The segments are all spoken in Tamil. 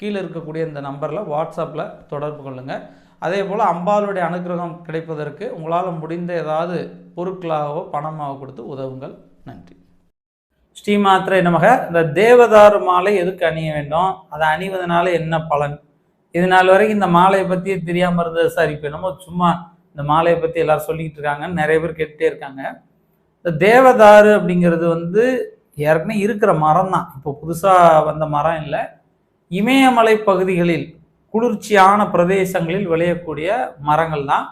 கீழே இருக்கக்கூடிய இந்த நம்பரில் வாட்ஸ்அப்பில் தொடர்பு கொள்ளுங்கள் அதே போல் அம்பாளுடைய அனுகிரகம் கிடைப்பதற்கு உங்களால் முடிந்த ஏதாவது பொருட்களாகவோ பணமாகவோ கொடுத்து உதவுங்கள். நன்றி. ஸ்ரீமாத்திரை நமக. இந்த தேவதாரு மாலை எதுக்கு அணிய வேண்டும்? அதை அணிவதனால என்ன பலன்? இது நாள் வரைக்கும் இந்த மாலையை பற்றி தெரியாமல் இருந்தது சார். இப்போ என்னமோ சும்மா இந்த மாலையை பற்றி எல்லாரும் சொல்லிக்கிட்டு இருக்காங்கன்னு நிறைய பேர் கேட்டுட்டே இருக்காங்க. இந்த தேவதாரு அப்படிங்கிறது வந்து ஏற்கனவே இருக்கிற மரம் தான் இப்போ புதுசாக வந்த மரம் இல்லை. இமயமலை பகுதிகளில் குளிர்ச்சியான பிரதேசங்களில் விளையக்கூடிய மரங்கள் தான்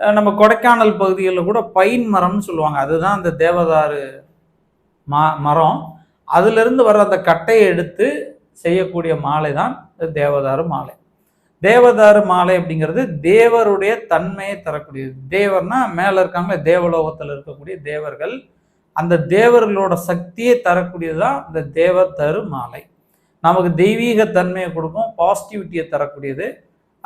நம்ம கொடைக்கானல் பகுதிகளில் கூட பைன் மரம்னு சொல்லுவாங்க. அதுதான் அந்த தேவதாரு ம மரம். அதிலிருந்து வர அந்த கட்டையை எடுத்து செய்யக்கூடிய மாலை தான் தேவதாறு தேவதாரு மாலை. தேவதாரு மாலை அப்படிங்கிறது தேவருடைய தன்மையை தரக்கூடியது. தேவர்னா மேலே இருக்காங்களே தேவலோகத்தில் இருக்கக்கூடிய தேவர்கள். அந்த தேவர்களோட சக்தியை தரக்கூடியது தான் இந்த தேவதரு மாலை. நமக்கு தெய்வீக தன்மையை கொடுக்கும் பாசிட்டிவிட்டியை தரக்கூடியது.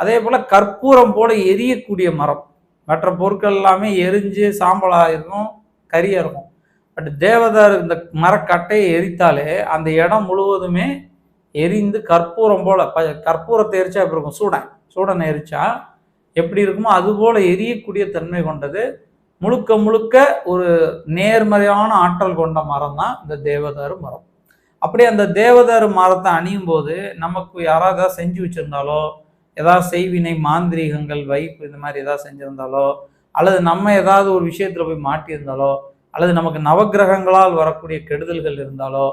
அதே போல் கற்பூரம் போல எரியக்கூடிய மரம். மற்ற பொருட்கள் எல்லாமே எரிஞ்சு சாம்பலாக இருக்கும் கரியாக இருக்கும். பட் தேவதார் இந்த மரக்கட்டையை எரித்தாலே அந்த இடம் முழுவதுமே எரிந்து கற்பூரம் போல் ப கற்பூரத்தை எரிச்சா எப்படி இருக்கும்? சூடன். சூடனை எரிச்சா எப்படி இருக்குமோ அதுபோல் எரியக்கூடிய தன்மை கொண்டது. முழுக்க முழுக்க ஒரு நேர்மறையான ஆற்றல் கொண்ட மரம் தான் இந்த தேவதாரு மரம். அப்படி அந்த தேவதாரு மரத்தை அணியும் போது நமக்கு யாராவது செஞ்சு வச்சிருந்தாலோ ஏதாவது செய்வினை மாந்திரீகங்கள் வைப்பு இந்த மாதிரி ஏதாவது செஞ்சுருந்தாலோ அல்லது நம்ம ஏதாவது ஒரு விஷயத்தில் போய் மாட்டியிருந்தாலோ அல்லது நமக்கு நவக்கிரகங்களால் வரக்கூடிய கெடுதல்கள் இருந்தாலோ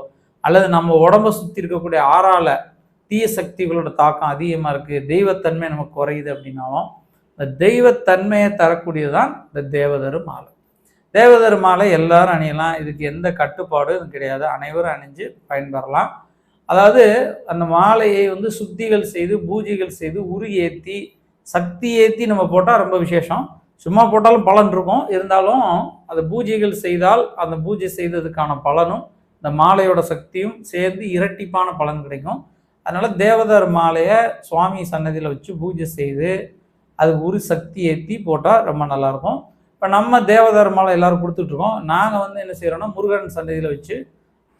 அல்லது நம்ம உடம்ப சுற்றி இருக்கக்கூடிய ஆறால தீய சக்திகளோட தாக்கம் அதிகமாக இருக்குது தெய்வத்தன்மை நமக்கு குறையுது அப்படின்னாலும் இந்த தெய்வத்தன்மையை தரக்கூடியதுதான் இந்த தேவதரும் மாலை. தேவதர் மாலை எல்லாரும் அணியலாம். இதுக்கு எந்த கட்டுப்பாடும் கிடையாது. அனைவரும் அணிஞ்சு பயன்பெறலாம். அதாவது அந்த மாலையை வந்து சுத்திகள் செய்து பூஜைகள் செய்து உரு ஏற்றி சக்தி ஏற்றி நம்ம போட்டால் ரொம்ப விசேஷம். சும்மா போட்டாலும் பலன் இருக்கும். இருந்தாலும் அந்த பூஜைகள் செய்தால் அந்த பூஜை செய்ததுக்கான பலனும் இந்த மாலையோட சக்தியும் சேர்ந்து இரட்டிப்பான பலன் கிடைக்கும். அதனால் தேவதர் மாலையை சுவாமி சன்னதியில் வச்சு பூஜை செய்து அது உரு சக்தி ஏற்றி போட்டால் ரொம்ப நல்லாயிருக்கும் இப்போ நம்ம தேவதர் மாலை எல்லோரும் கொடுத்துட்ருக்கோம். நாங்கள் வந்து என்ன செய்கிறோம்னா முருகன் சன்னதியில் வச்சு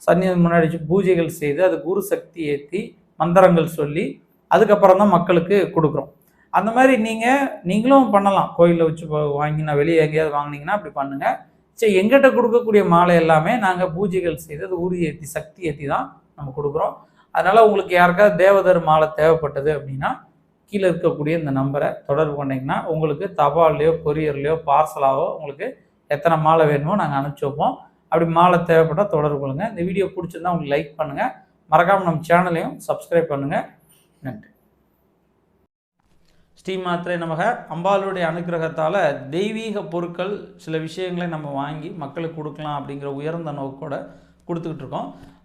சன்னதி முன்னாடி வச்சு பூஜைகள் செய்து அது குரு சக்தி ஏற்றி மந்திரங்கள் சொல்லி அதுக்கப்புறம் தான் மக்களுக்கு கொடுக்குறோம். அந்த மாதிரி நீங்கள் நீங்களும் பண்ணலாம். கோயிலில் வச்சு வாங்கினா வெளியே எங்கேயாவது வாங்கினீங்கன்னா அப்படி பண்ணுங்கள் சரி எங்கிட்ட கொடுக்கக்கூடிய மாலை எல்லாமே நாங்கள் பூஜைகள் செய்து அது உறுதி ஏற்றி சக்தி ஏற்றி தான் நம்ம கொடுக்குறோம். அதனால் உங்களுக்கு யாருக்காவது தேவதர் மாலை தேவைப்பட்டது அப்படின்னா கீழே இருக்கக்கூடிய இந்த நம்பரை தொடர்பு பண்ணிங்கன்னா உங்களுக்கு தபால்லையோ கொரியர்லையோ பார்சலாவோ உங்களுக்கு எத்தனை மாலை வேணுமோ நாங்கள் அனுப்பிச்சி வைப்போம். அப்படி மாலை தேவைப்பட்டால் தொடர்பு கொள்ளுங்கள் இந்த வீடியோ பிடிச்சிருந்தா உங்களுக்கு லைக் பண்ணுங்கள் மறக்காமல் நம்ம சேனலையும் சப்ஸ்கிரைப் பண்ணுங்கள் நன்றி. ஸ்ரீ மாத்திரை நமக. அம்பாளுடைய அனுக்கிரகத்தால் தெய்வீக பொருட்கள் சில விஷயங்களை நம்ம வாங்கி மக்களுக்கு கொடுக்கலாம் அப்படிங்கிற உயர்ந்த நோக்கோட கொடுத்துக்கிட்டு இருக்கோம்.